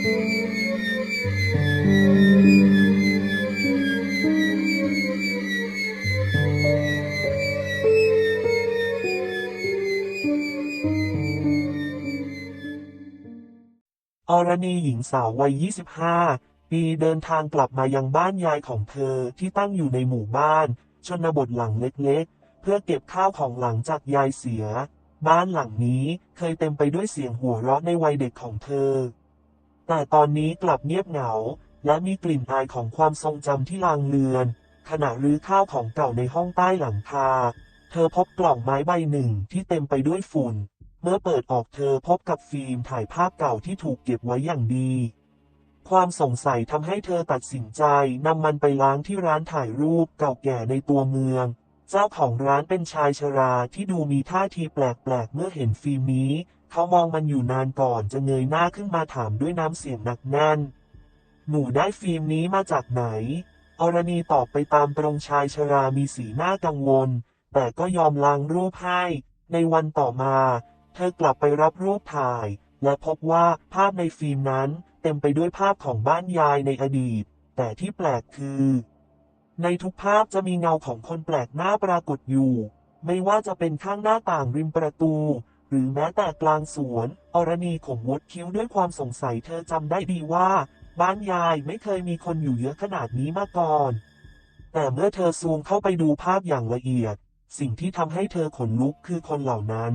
อรณีหญิงสาววัย 25 ปีเดินทางกลับมายังบ้านยายของเธอที่ตั้งอยู่ในหมู่บ้าน ชนบทหลังเล็กๆ เพื่อเก็บข้าวของหลังจากยายเสีย บ้านหลังนี้เคยเต็มไปด้วยเสียงหัวเราะในวัยเด็กของเธอ แต่ตอนนี้กลับเงียบเหงา และมีกลิ่นอายของความทรงจำที่ลางเลือน ขณะรื้อข้าวของเก่าในห้องใต้หลังคา เธอพบกล่องไม้ใบหนึ่งที่เต็มไปด้วยฝุ่น เมื่อเปิดออกเธอพบกับฟิล์มถ่ายภาพเก่าที่ถูกเก็บไว้อย่างดี ความสงสัยทำให้เธอตัดสินใจนำมันไปล้างที่ร้านถ่ายรูปเก่าแก่ในตัวเมืองเจ้าของร้านเป็นชายชราที่ดูมีท่าทีแปลกๆ เมื่อเห็นฟิล์มนี้ เขามองมันอยู่นานก่อนจะเงยหน้าขึ้นมาถามด้วยน้ำเสียงหนักแน่น หนูได้ฟิล์มนี้มาจากไหน อรณีตอบไปตามตรงชายชรามีสีหน้ากังวล แต่ก็ยอมลางรูปให้ ในวันต่อมา เธอกลับไปรับรูปถ่าย และพบว่าภาพในฟิล์มนั้นเต็มไปด้วยภาพของบ้านยายในอดีต แต่ที่แปลกคือ ในทุกภาพจะมีเงาของคนแปลกหน้าปรากฏอยู่ ไม่ว่าจะเป็นข้างหน้าต่างริมประตู หรือแม้แต่กลางสวน อรณีข่มวดคิ้วด้วยความสงสัยเธอจำได้ดีว่า บ้านยายไม่เคยมีคนอยู่เยอะขนาดนี้มาก่อน แต่เมื่อเธอซูมเข้าไปดูภาพอย่างละเอียด สิ่งที่ทำให้เธอขนลุกคือคนเหล่านั้น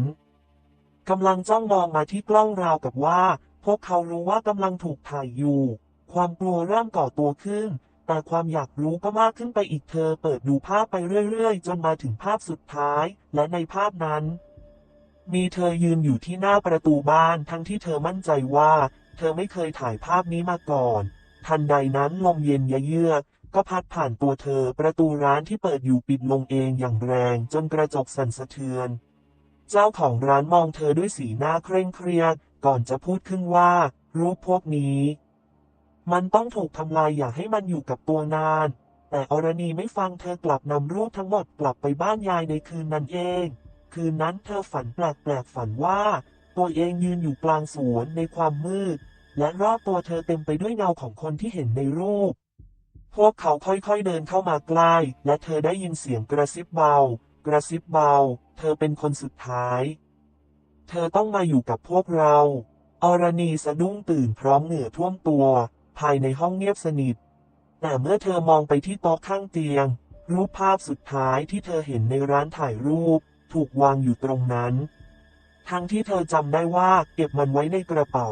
กำลังจ้องมองมาที่กล้องราวกับว่า พวกเขารู้ว่ากำลังถูกถ่ายอยู่ ความกลัวเริ่มก่อตัวขึ้น แต่ความอยากรู้ก็มากขึ้นไปอีกเธอเปิดดูภาพไปเรื่อย ๆ จนมาถึงภาพสุดท้าย และในภาพนั้น มีเธอยืนอยู่ที่หน้าประตูบ้านทั้งที่เธอมั่นใจว่า เธอไม่เคยถ่ายภาพนี้มาก่อน ทันใดนั้นลมเย็นยะเยือกก็พัดผ่านตัวเธอประตูร้านที่เปิดอยู่ปิดลงเองอย่างแรงจนกระจกสั่นสะเทือน เจ้าของร้านมองเธอด้วยสีหน้าเคร่งเครียด ก่อนจะพูดขึ้นว่า รูปพวกนี้ มันต้องถูกทำลายอย่าให้มันอยู่กับตัวนาน แต่อรณีไม่ฟังเธอกลับนำรูปทั้งหมดกลับไปบ้านยายในคืนนั้นเอง คืนนั้นเธอฝันแปลกๆฝันว่า ตัวเองยืนอยู่กลางสวนในความมืด และรอบตัวเธอเต็มไปด้วยเงาของคนที่เห็นในรูป พวกเขาค่อยๆเดินเข้ามาใกล้ และเธอได้ยินเสียงกระซิบเบา กระซิบเบา เธอเป็นคนสุดท้าย เธอต้องมาอยู่กับพวกเราอรณีสะดุ้งตื่นพร้อมเหงื่อท่วมตัว ภายในห้องเงียบสนิท แต่เมื่อเธอมองไปที่โต๊ะข้างเตียง รูปภาพสุดท้ายที่เธอเห็นในร้านถ่ายรูป ถูกวางอยู่ตรงนั้น ทั้งที่เธอจำได้ว่าเก็บมันไว้ในกระเป๋า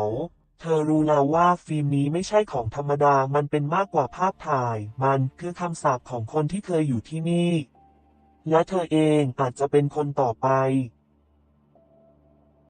เธอรู้แล้วว่าฟิล์มนี้ไม่ใช่ของธรรมดามันเป็นมากกว่าภาพถ่าย มันคือคำสาปของคนที่เคยอยู่ที่นี่ และเธอเองอาจจะเป็นคนต่อไป